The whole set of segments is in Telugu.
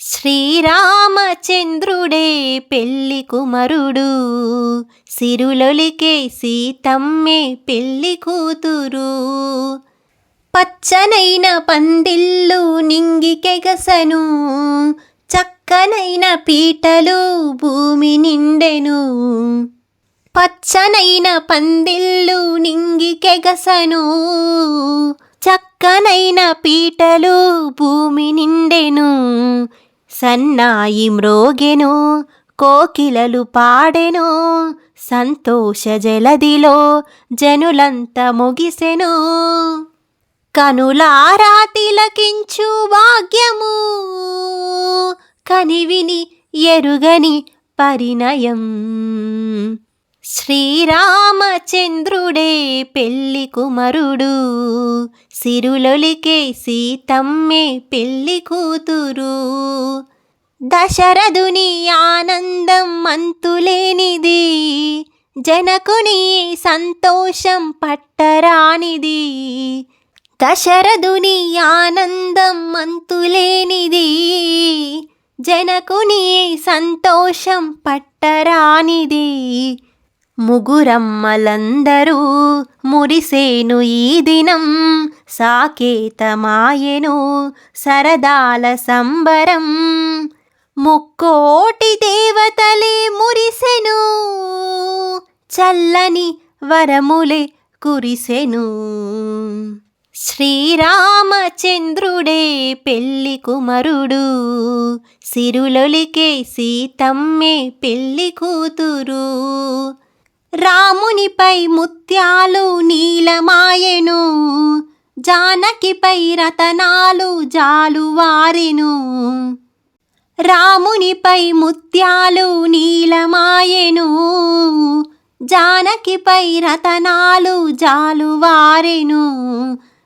శ్రీరామచంద్రుడే పెళ్ళి కుమరుడు. సిరులొలికే సీతమ్మే పెళ్ళి కూతురు. పచ్చనైన పందిళ్ళు నింగికెగసను చక్కనైన పీటలు భూమి నిండెను. పచ్చనైన పందిళ్ళు నింగికెగసను చక్కనైన పీటలు భూమి నిండెను. సన్నాయి మ్రోగెను కోకిలలు పాడెను సంతోష జలదిలో జనులంత ముగిసెను. కనులారా తిలకించు భాగ్యము కనివిని ఎరుగని పరిణయం. శ్రీరామచంద్రుడే పెళ్ళి కుమరుడు సిరులొలికే సీతమ్మే పెళ్ళి కూతురు. దశరథుని ఆనందం అంతులేనిది. జనకుని సంతోషం పట్టరానిది. దశరథుని ఆనందం అంతులేనిది. జనకుని సంతోషం పట్టరానిది. ముగురమ్మలందరూ మురిసేను ఈ దినం. సాకేతమాయెను సరదాల సంబరం. ముక్కోటి దేవతలే మురిసెను. చల్లని వరములే కురిసెను. శ్రీరామచంద్రుడే పెళ్ళి కుమరుడు. సిరులొలికే సీతమ్మే పెళ్ళి కూతురు. రామునిపై ముత్యాలు నీలమాయెను. జానకిపై రతనాలు జాలువారెను. రామునిపై ముత్యాలు నీలమాయెను. జానకిపై రతనాలు జాలువారెను.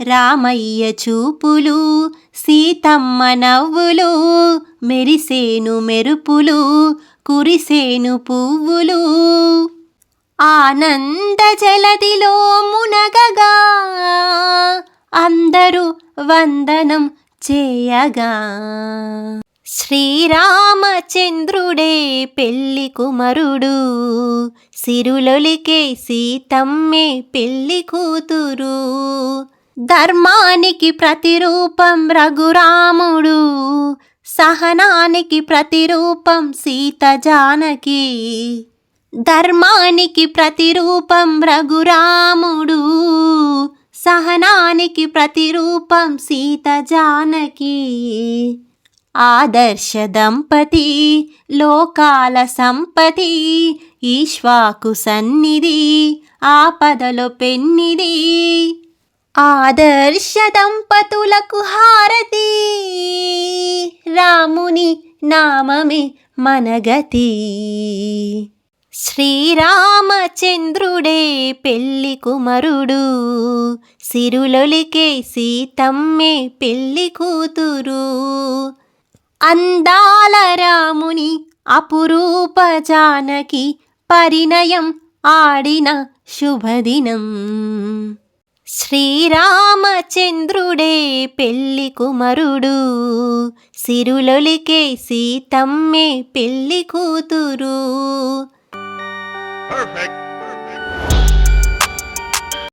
రామయ్య చూపులు సీతమ్మ నవ్వులు మెరిసేను మెరుపులు కురిసేను పువ్వులు. ఆనంద జలదిలో మునగగా అందరూ వందనం చేయగా. శ్రీరామచంద్రుడే పెళ్ళి కుమరుడు సిరులొలికే సీతమ్మే పెళ్ళి కూతురు ధర్మానికి ప్రతిరూపం రఘురాముడు. సహనానికి ప్రతిరూపం సీత జానకి. ధర్మానికి ప్రతిరూపం రఘురాముడు. సహనానికి ప్రతిరూపం సీత జానకి. ఆదర్శ దంపతి లోకాల సంపతి ఈశ్వాకు సన్నిధి ఆపదలో పెన్నిది ఆదర్శ దంపతులకు హారతి రాముని నామమే మనగతి. శ్రీరామచంద్రుడే పెళ్ళి కుమరుడు సిరులొలికే సీతమ్మే పెళ్ళి కూతురు. అందాల రాముని అపురూప జానకి పరిణయం ఆడిన శుభదినం శ్రీరామచంద్రుడే పెళ్ళి కుమరుడు సిరులొలికే సీతమ్మే పెళ్ళి కూతురు Perfect.